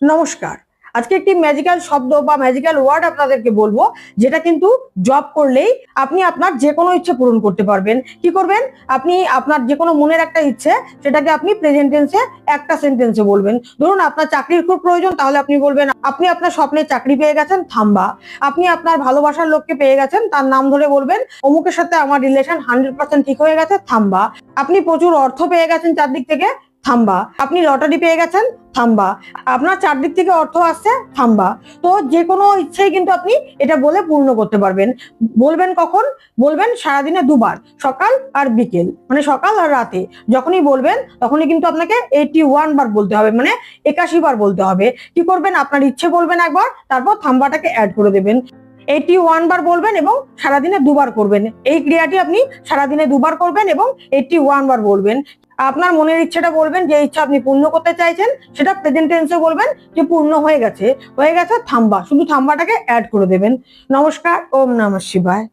নমস্কার। আজকে একটি ম্যাজিক্যাল শব্দ বা ম্যাজিক্যাল ওয়ার্ড আপনাদেরকে বলব, যেটা কিন্তু জব করলেই আপনি আপনার যে কোনো ইচ্ছে পূরণ করতে পারবেন। কি করবেন? আপনি আপনার যে কোনো মনের একটা ইচ্ছে, সেটাকে আপনি প্রেজেন্ট টেন্সে একটা সেন্টেন্সে বলবেন। ধরুন আপনার চাকরির খুব প্রয়োজন, তাহলে আপনি বলবেন, আপনি আপনার স্বপ্নের চাকরি পেয়ে গেছেন, থাম্বা। আপনি আপনার ভালোবাসার লোককে পেয়ে গেছেন, তার নাম ধরে বলবেন, অমুকের সাথে আমার রিলেশন হান্ড্রেড পার্সেন্ট ঠিক হয়ে গেছে, থাম্বা। আপনি প্রচুর অর্থ পেয়ে গেছেন চারদিক থেকে থাম্বা। আপনি লটারি পেয়ে গেছেন, থাম্বা। আপনার চারদিক থেকে অর্থ আসছে, থাম্বা। তো যে কোনো ইচ্ছেই কিন্তু আপনি এটা বলে পূর্ণ করতে পারবেন। বলবেন কখন? বলবেন সারাদিনে দুবার, সকাল আর বিকেল। মানে সকাল আর রাতে। যখনই বলবেন, তখনই কিন্তু আপনাকে এইটি ওয়ান বার বলতে হবে মানে একাশি বার বলতে হবে। কি করবেন? আপনার ইচ্ছে বলবেন একবার, তারপর থাম্বাটাকে অ্যাড করে দেবেন। ওয়ান বার বলবেন এবং সারাদিনে দুবার করবেন। এই ক্রিয়াটি আপনি সারাদিনে দুবার করবেন এবং এটি বার বলবেন। আপনার মনের ইচ্ছাটা বলবেন, যে ইচ্ছা আপনি পূর্ণ করতে চাইছেন, সেটা প্রেজেন্ট টেন্সে বলবেন, যে পূর্ণ হয়ে গেছে। হয়ে গেছে থাম্বা, শুধু থাম্বাটাকে অ্যাড করে দেবেন। নমস্কার, ওম নমঃ শিবায়।